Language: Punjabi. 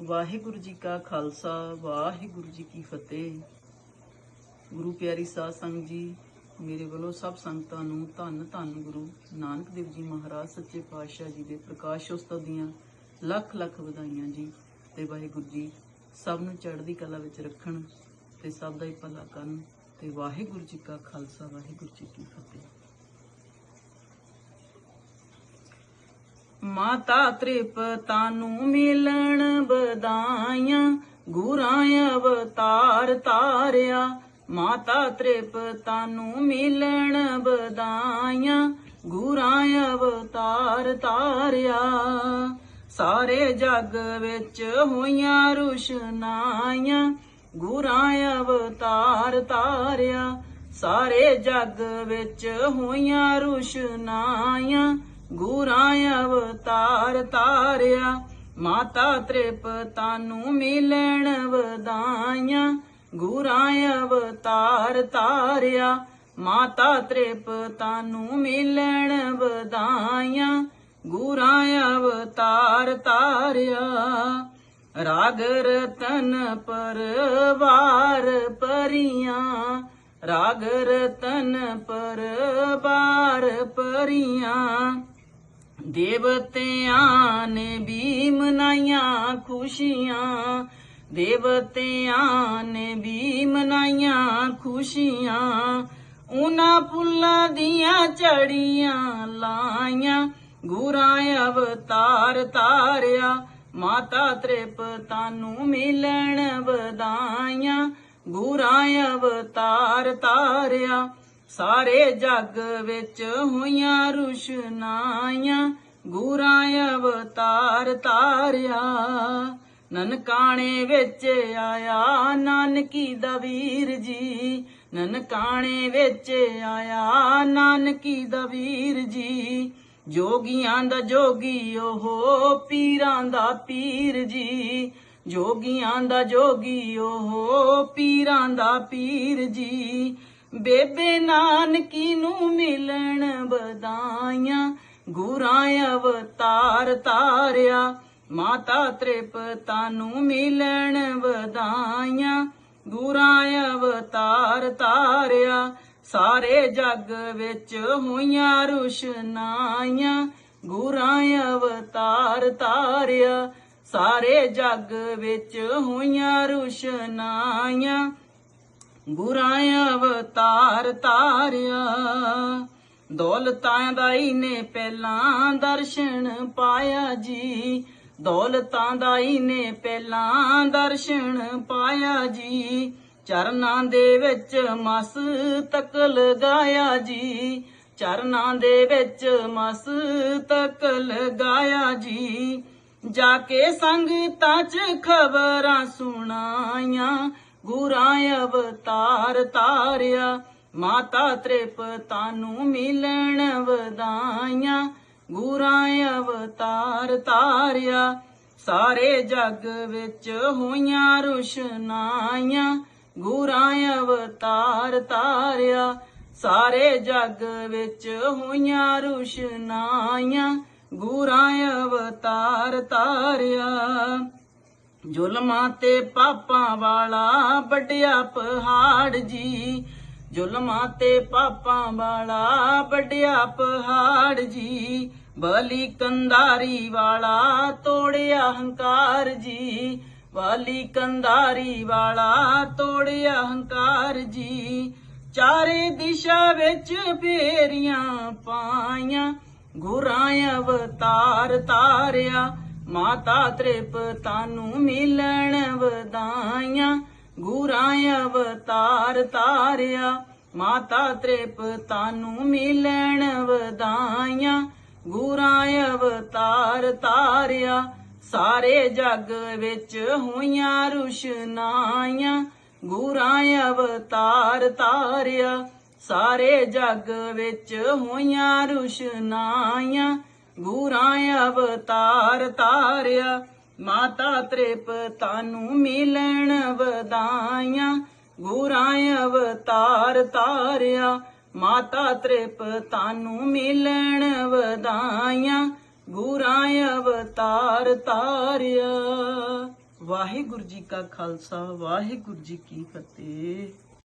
ਵਾਹਿਗੁਰੂ ਜੀ ਕਾ ਖਾਲਸਾ, ਵਾਹਿਗੁਰੂ ਜੀ ਕੀ ਫਤਿਹ। ਗੁਰੂ ਪਿਆਰੀ ਸਾਧ ਸੰਗਤ ਜੀ, ਮੇਰੇ ਵੱਲੋਂ ਸਭ ਸੰਗਤਾਂ ਨੂੰ ਧੰਨ ਧੰਨ ਗੁਰੂ ਨਾਨਕ ਦੇਵ ਜੀ ਮਹਾਰਾਜ, ਸੱਚੇ ਪਾਤਸ਼ਾਹ ਜੀ ਦੇ ਪ੍ਰਕਾਸ਼ ਉਤਸਵ ਦੀਆਂ ਲੱਖ ਲੱਖ ਵਧਾਈਆਂ ਜੀ ਤੇ ਵਾਹਿਗੁਰੂ ਜੀ ਸਭ ਨੂੰ ਚੜ੍ਹਦੀ ਕਲਾ ਵਿੱਚ ਰੱਖਣ ਤੇ ਸਭ ਦਾ ਹੀ ਭਲਾ ਕਰਨ ਤੇ ਵਾਹਿਗੁਰੂ ਜੀ ਕਾ ਖਾਲਸਾ, ਵਾਹਿਗੁਰੂ ਜੀ ਕੀ ਫਤਿਹ। ਮਾਤਾ ਤ੍ਰਿਪਤਾ ਨੂੰ ਮਿਲਣ ਬਦਾਈਆਂ ਗੁਰਾਂ ਅਵਤਾਰ ਤਾਰਿਆ। ਮਾਤਾ ਤ੍ਰਿਪਤਾ ਨੂੰ ਮਿਲਣ ਬਦਾਈਆਂ ਗੁਰਾਂ ਅਵਤਾਰ ਤਾਰਿਆ। ਸਾਰੇ ਜੱਗ ਵਿੱਚ ਹੋਈਆਂ ਰੁਸ਼ਨਾਈਆਂ, ਗੁਰਾਂ ਅਵਤਾਰ ਤਾਰਿਆ। ਸਾਰੇ ਜੱਗ ਵਿੱਚ ਹੋਈਆਂ ਰੁਸ਼ਨਾਈਆਂ ਗੁਰਾਂ ਅਵਤਾਰ ਤਾਰਿਆ, ਮਾਤਾ ਤ੍ਰਿਪਤਾ ਨੂੰ ਮਿਲਣ ਵਧਾਈਆਂ। ਗੁਰਾਂ ਅਵਤਾਰ ਤਾਰਿਆ, ਮਾਤਾ ਤ੍ਰਿਪਤਾ ਨੂੰ ਮਿਲਣ ਵਧਾਈਆਂ। ਗੁਰਾਂ ਅਵਤਾਰ ਤਾਰਿਆ, ਰਾਗ ਰਤਨ ਪਰਵਾਰ ਪਰੀਆਂ। ਰਾਗ ਰਤਨ ਪਰਵਾਰ ਪਰੀਆਂ। ਦੇਵਤਿਆਂ ਨੇ ਵੀ ਮਨਾਈਆਂ ਖੁਸ਼ੀਆਂ, ਦੇਵਤਿਆਂ ਨੇ ਵੀ ਮਨਾਈਆਂ ਖੁਸ਼ੀਆਂ, ਉਹਨਾਂ ਫੁੱਲਾਂ ਦੀਆਂ ਚੜੀਆਂ ਲਾਈਆਂ, ਗੁਰਾਂ ਅਵਤਾਰ ਤਾਰਿਆ, ਮਾਤਾ ਤ੍ਰਿਪਤਾ ਨੂੰ ਮਿਲਣ ਵਧਾਈਆਂ, ਗੁਰਾਂ ਅਵਤਾਰ ਤਾਰਿਆ ਸਾਰੇ ਜੱਗ ਵਿੱਚ ਹੋਈਆਂ ਰੁਸ਼ਨਾਈਆਂ, ਗੁਰਾਂ ਅਵਤਾਰ ਤਾਰਿਆ। ਨਨਕਾਣੇ ਵਿੱਚ ਆਇਆ ਨਾਨਕੀ ਦਾ ਵੀਰ ਜੀ। ਨਨਕਾਣੇ ਵਿੱਚ ਆਇਆ ਨਾਨਕੀ ਦਾ ਵੀਰ ਜੀ। ਜੋਗੀਆਂ ਦਾ ਜੋਗੀ ਉਹ ਪੀਰਾਂ ਦਾ ਪੀਰ ਜੀ। ਜੋਗੀਆਂ ਦਾ ਜੋਗੀ ਉਹ ਪੀਰਾਂ ਦਾ ਪੀਰ ਜੀ। ਬੇਬੇ ਨਾਨਕੀ ਨੂੰ ਮਿਲਣ ਬਦਾਈਆਂ ਗੁਰਾਂ ਅਵਤਾਰ ਤਾਰਿਆ, ਮਾਤਾ ਤ੍ਰਿਪਤਾ ਨੂੰ ਮਿਲਣ ਵਧਾਈਆਂ, ਗੁਰਾਂ ਅਵਤਾਰ ਤਾਰਿਆ, ਸਾਰੇ ਜੱਗ ਵਿੱਚ ਹੋਈਆਂ ਰੁਸ਼ਨਾਈਆਂ, ਗੁਰਾਂ ਅਵਤਾਰ ਤਾਰਿਆ, ਸਾਰੇ ਜੱਗ ਵਿੱਚ ਹੋਈਆਂ ਰੁਸ਼ਨਾਈਆਂ ਗੁਰਾਂ ਅਵਤਾਰ ਤਾਰਿਆ। ਦੌਲਤਾਂ ਦਾ ਹੀ ਨੇ ਪਹਿਲਾਂ ਦਰਸ਼ਨ ਪਾਇਆ ਜੀ। ਦੌਲਤਾਂ ਦਾ ਹੀ ਨੇ ਪਹਿਲਾਂ ਦਰਸ਼ਨ ਪਾਇਆ ਜੀ। ਚਰਨਾਂ ਦੇ ਵਿੱਚ ਮਸ ਤੱਕ ਲਗਾਇਆ ਜੀ। ਚਰਨਾਂ ਦੇ ਵਿੱਚ ਮਸ ਤੱਕ ਲਗਾਇਆ ਜੀ। ਜਾ ਕੇ ਸੰਗਤਾਂ 'ਚ ਖਬਰਾਂ ਸੁਣਾਈਆਂ। ਗੁਰਾਂ ਅਵਤਾਰ ਤਾਰਿਆ, ਮਾਤਾ ਤ੍ਰਿਪਤਾ ਨੂੰ ਮਿਲਣ ਵਧਾਈਆਂ। ਗੁਰਾਂ ਅਵਤਾਰ ਤਾਰਿਆ, ਸਾਰੇ ਜੱਗ ਵਿੱਚ ਹੋਈਆਂ ਰੁਸ਼ਨਾਈਆਂ। ਗੁਰਾਂ ਅਵਤਾਰ ਤਾਰਿਆ, ਸਾਰੇ ਜਗ ਵਿੱਚ ਹੋਈਆਂ ਰੁਸ਼ਨਾਈਆਂ। ਗੁਰਾਂ ਅਵਤਾਰ ਤਾਰਿਆ। ਜ਼ੁਲਮਾਂ ਤੇ ਪਾਪਾਂ ਵਾਲਾ ਵੱਡਿਆ ਪਹਾੜ ਜੀ। ਜ਼ੁਲਮਾਂ ਤੇ ਪਾਪਾਂ ਵਾਲਾ ਵੱਡਿਆ ਪਹਾੜ ਜੀ। ਬਲੀ ਕੰਦਾਰੀ ਵਾਲਾ ਤੋੜਿਆ ਹੰਕਾਰ ਜੀ। ਵਾਲੀ ਕੰਦਾਰੀ ਵਾਲਾ ਤੋੜਿਆ ਹੰਕਾਰ ਜੀ। ਚਾਰੇ ਦਿਸ਼ਾ ਵਿੱਚ ਫੇਰੀਆਂ ਪਾਈਆਂ ਗੁਰਾਂ ਅਵਤਾਰ ਤਾਰਿਆ। ਮਾਤਾ ਤ੍ਰਿਪਤਾ ਤਾਨੂੰ ਮਿਲਣ ਵਧਾਈਆਂ, ਗੁਰਾਂ ਅਵਤਾਰ ਤਾਰਿਆ। ਮਾਤਾ ਤ੍ਰਿਪਤਾ ਨੂੰ ਮਿਲਣ ਵਧਾਈਆਂ, ਗੁਰਾਂ ਅਵਤਾਰ ਤਾਰਿਆ। ਸਾਰੇ ਜੱਗ ਵਿੱਚ ਹੋਈਆਂ ਰੁਸ਼ਨਾਈਆਂ, ਗੁਰਾਂ ਅਵਤਾਰ ਤਾਰਿਆ। ਸਾਰੇ ਜੱਗ ਵਿੱਚ ਹੋਈਆਂ ਰੁਸ਼ਨਾਈਆਂ ਗੁਰਾਂ ਅਵਤਾਰ ਤਾਰਿਆ, ਮਾਤਾ ਤ੍ਰਿਪਤਾ ਨੂੰ ਮਿਲਣ ਵਧਾਈਆਂ। ਗੁਰਾਂ ਅਵਤਾਰ ਤਾਰਿਆ, ਮਾਤਾ ਤ੍ਰਿਪਤਾ ਨੂੰ ਮਿਲਣ ਵਧਾਈਆਂ। ਗੁਰਾਂ ਅਵਤਾਰ ਤਾਰਿਆ। ਵਾਹਿਗੁਰੂ ਜੀ ਕਾ ਖਾਲਸਾ, ਵਾਹਿਗੁਰੂ ਜੀ ਕੀ ਫਤਿਹ।